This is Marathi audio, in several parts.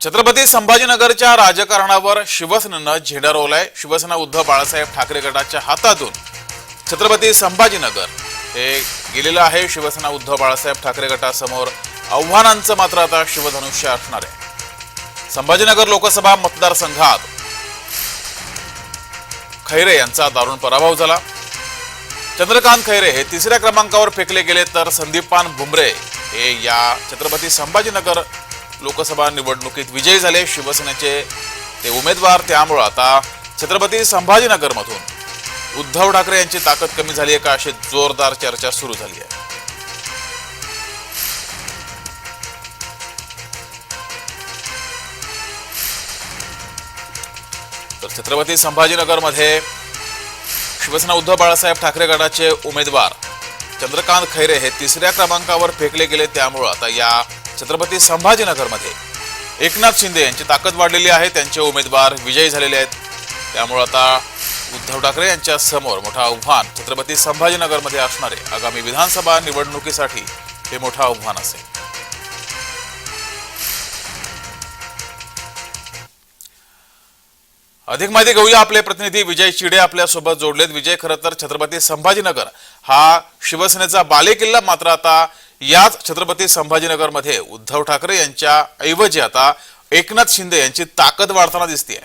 छत्रपती संभाजीनगरच्या राजकारणावर शिवसेनेनं झेंडा रोवलाय. शिवसेना उद्धव बाळासाहेब ठाकरे गटाच्या हातातून छत्रपती संभाजीनगर हे गेलेलं आहे. शिवसेना उद्धव बाळासाहेब ठाकरे गटासमोर आव्हानांचं मात्र आता शिवधनुष्य असणार आहे. संभाजीनगर लोकसभा मतदारसंघात खैरे यांचा दारुण पराभव झाला. चंद्रकांत खैरे हे तिसऱ्या क्रमांकावर फेकले गेले तर संदीपान भुमरे हे या छत्रपती संभाजीनगर लोकसभा निवडणुकीत विजयी झाले. शिवसेनेचे ते उमेदवार त्यामुळं आता छत्रपती संभाजीनगरमधून उद्धव ठाकरे यांची ताकद कमी झाली आहे का अशी जोरदार चर्चा सुरू झाली आहे. तर छत्रपती संभाजीनगरमध्ये शिवसेना उद्धव बाळासाहेब ठाकरे गटाचे उमेदवार चंद्रकांत खैरे हे तिसऱ्या क्रमांकावर फेकले गेले. त्यामुळं आता या छत्रपती संभाजीनगरमध्ये. एकनाथ शिंदे यांची ताकद वाढलेली आहे त्यांचे उमेदवार विजयी झालेले आहेत. त्यामुळं आता उद्धव ठाकरे यांच्या समोर मोठं आव्हान छत्रपती संभाजीनगरमध्ये असणारे आगामी विधानसभा निवडणुकीसाठी हे मोठं आव्हान असेल. अधिक माहिती घेऊया आपले प्रतिनिधी विजय चिडे आपल्यासोबत जोडलेत. विजय खरं तर छत्रपती संभाजीनगर हा शिवसेनेचा बालेकिल्ला मात्र आता याच छत्रपती संभाजीनगरमध्ये उद्धव ठाकरे यांच्या ऐवजी आता एकनाथ शिंदे यांची ताकद वाढताना दिसते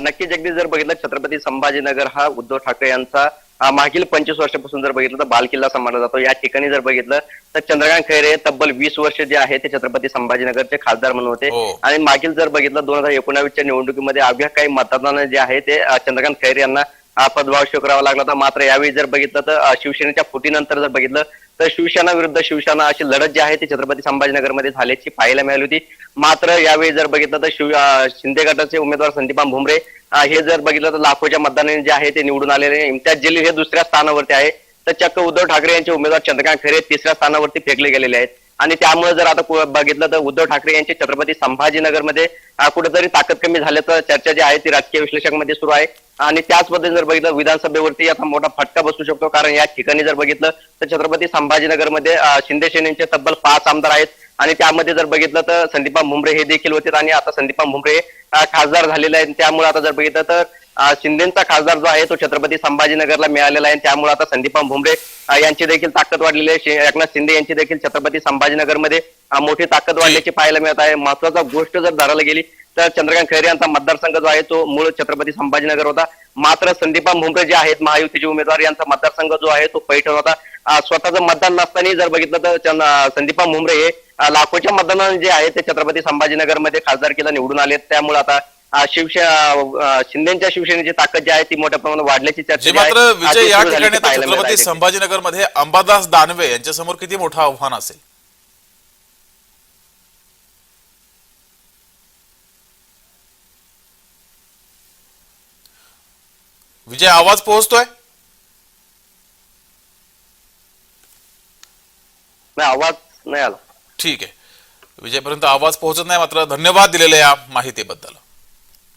नक्कीच अगदी जर बघितलं छत्रपती संभाजीनगर हा उद्धव ठाकरे यांचा मागील पंचवीस वर्षापासून जर बघितलं तर बालकिल्ला समजला जातो. या ठिकाणी जर बघितलं तर चंद्रकांत खैरे तब्बल वीस वर्ष जे आहे ते छत्रपती संभाजीनगरचे खासदार म्हणून होते. हो. आणि मागील जर बघितलं दोन हजार एकोणावीसच्या निवडणुकीमध्ये अवघ्या काही मतदान जे आहे ते चंद्रकांत खैरे यांना पदभाव स्वीकारावा लागला होता. मात्र यावेळी जर बघितलं तर शिवसेनेच्या फुटीनंतर जर बघितलं तर शिवसेना विरुद्ध शिवसेना अशी लढत जी आहे ती छत्रपती संभाजीनगरमध्ये झाल्याची पाहायला मिळाली होती. मात्र यावेळी जर बघितलं तर शिव शिंदे गटाचे उमेदवार संदीपान भुमरे हे जर बघितलं तर लाखोच्या मतदानाने जे आहे ते निवडून आलेले. इम्तियाज जलील हे दुसऱ्या स्थानावरती आहे. तर चक्क उद्धव ठाकरे यांचे उमेदवार चंद्रकांत खैरे तिसऱ्या स्थानावरती फेकले गेलेले आहेत. आणि त्यामुळे जर आता बघितलं तर उद्धव ठाकरे यांचे छत्रपती संभाजीनगरमध्ये मध्ये कुठेतरी ताकद कमी झाल्याचं चर्चा जी आहे ती राजकीय विश्लेषकांमध्ये सुरू आहे. आणि त्याच पद्धतीने जर बघितलं विधानसभेवरती आता मोठा फटका बसू शकतो. कारण या ठिकाणी जर बघितलं तर छत्रपती संभाजीनगरमध्ये अं, शिंदे सेनेचे तब्बल पाच आमदार आहेत. आणि त्यामध्ये जर बघितलं तर संदीपा मुंबरे हे देखील होते. आणि आता संदीपा मुंबरे खासदार झालेले आहेत. त्यामुळे आता जर बघितलं तर शिंदेचा खासदार जो आहे तो छत्रपती संभाजीनगरला मिळालेला आहे. त्यामुळे आता संदीपान भुमरे यांची देखील ताकद वाढलेली आहे. एकनाथ शिंदे यांची देखील छत्रपती संभाजीनगरमध्ये मोठी ताकद वाढल्याची पाहायला मिळत आहे. महत्त्वाचा गोष्ट जर धरायला गेली तर चंद्रकांत खैरे यांचा मतदारसंघ जो आहे तो मूळ छत्रपती संभाजीनगर होता. मात्र संदीपान भुमरे जे आहेत महायुतीचे उमेदवार यांचा मतदारसंघ जो आहे तो पैठण होता. स्वतःचं मतदान नसताना जर बघितलं तर संदीपान भुमरे हे लाखोच्या मतदानाने जे आहे ते छत्रपती संभाजीनगरमध्ये खासदारकीला निवडून आले. त्यामुळे आता अं, शिवसे अं, शिंदेच्या शिवसेनेची ताकद जी आहे ती मोठ्या प्रमाणात वाढल्याची चर्चा मात्र विजय या ठिकाणी छत्रपती आहे. संभाजीनगरमध्ये अंबादास दानवे यांच्यासमोर किती मोठं आव्हान असेल? विजय आवाज पोहोचतोय? नाही आवाज नाही आला. ठीक आहे. विजयपर्यंत आवाज पोहोचत नाही मात्र धन्यवाद दिलेल्या या माहितीबद्दल.